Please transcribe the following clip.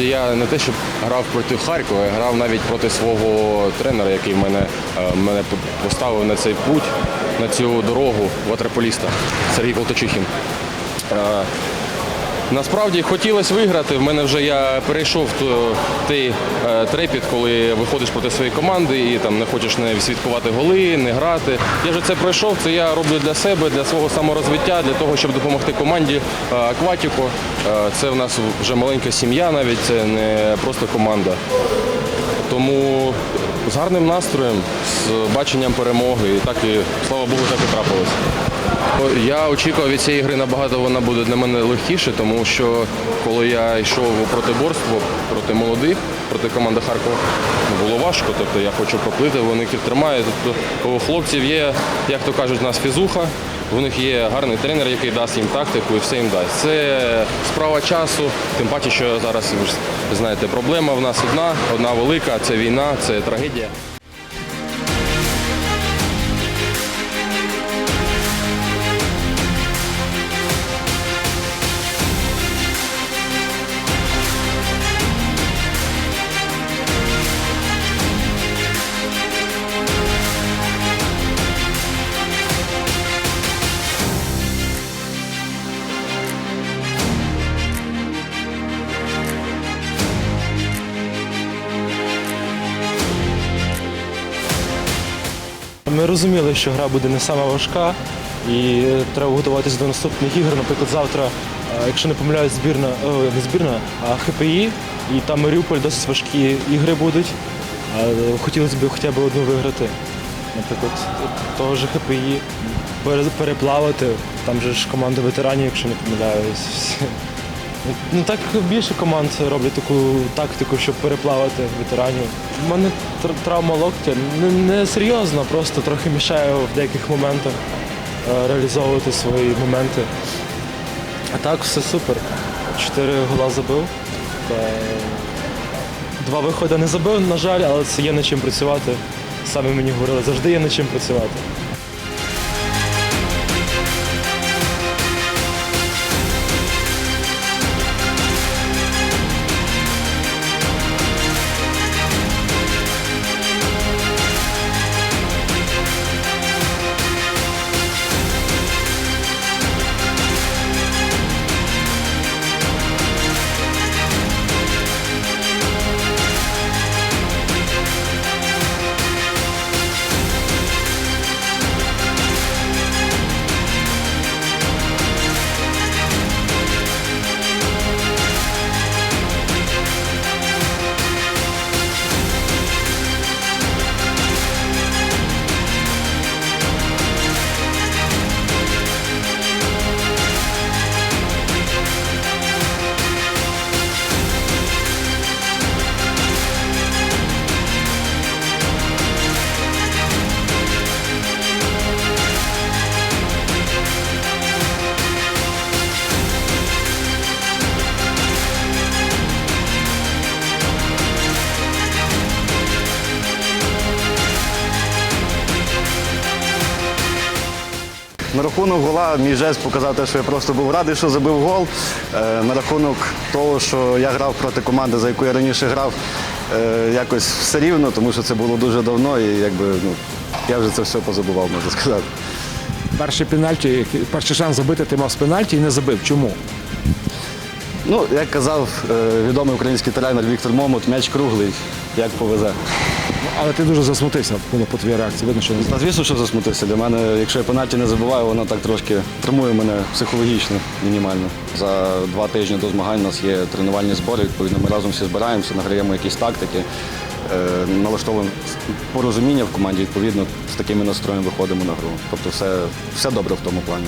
Я не те, щоб грав проти Харкова, я грав навіть проти свого тренера, який мене, е, мене поставив на цей путь, на цю дорогу ватерполіста Сергій Колточихін. Насправді хотілося виграти. В мене вже я перейшов той е, трепіт, коли виходиш проти своєї команди і там не хочеш не святкувати голи, не грати. Я вже це пройшов. Це я роблю для себе, для свого саморозвиття, для того, щоб допомогти команді е, Акватіко. Е, Це в нас вже маленька сім'я, навіть це не просто команда. Тому з гарним настроєм, з баченням перемоги, і так і слава Богу, так і трапилось. Я очікував від цієї гри набагато вона буде для мене легкіше, тому що коли я йшов у протиборство проти молодих, проти команди Харкова, було важко. Тобто я хочу поплити, вони тримають. Тобто у хлопців є, як то кажуть, у нас фізуха. У них є гарний тренер, який дасть їм тактику і все їм дасть. Це справа часу, тим паче, що зараз ви знаєте, проблема в нас одна, одна велика, це війна, це трагедія. Ми розуміли, що гра буде не сама важка, і треба готуватися до наступних ігор. Наприклад, завтра, е, якщо не помиляюсь, збірна, о, не збірна, а ХПІ, і там Маріуполь досить важкі ігри будуть. Хотілося б хоча б одну виграти. Наприклад, того ж ХПІ переплавати. Там же ж команда ветеранів, якщо не помиляюсь. Ну так більше команд роблять таку тактику, щоб переплавати ветеранів. У мене травма локтя не, не серйозно, просто трохи мішає в деяких моментах е, реалізовувати свої моменти. А так все супер. Чотири гола забив. Та... Два виходи не забив, на жаль, але це є над чим працювати. Самі мені говорили, завжди є над чим працювати. На рахунок гола мій жест показав те, що я просто був радий, що забив гол. Е, На рахунок того, що я грав проти команди, за яку я раніше грав, е, якось все рівно, тому що це було дуже давно і якби ну, я вже це все позабував, можна сказати. Перший пенальті, перший шанс забити ти мав з пенальті і не забив. Чому? Ну, як казав е, відомий український тренер Віктор Момот, м'яч круглий, як повезе. Але ти дуже засмутився по твоїй реакції. Видно, що Та звісно, що засмутився. Для мене, якщо я пенальті не забуваю, воно так трошки травмує мене психологічно, мінімально. За два тижні до змагань у нас є тренувальні збори. Відповідно, ми разом всі збираємося, награємо якісь тактики, е, налаштовуємо порозуміння в команді. Відповідно, з такими настроєм виходимо на гру. Тобто, все, все добре в тому плані.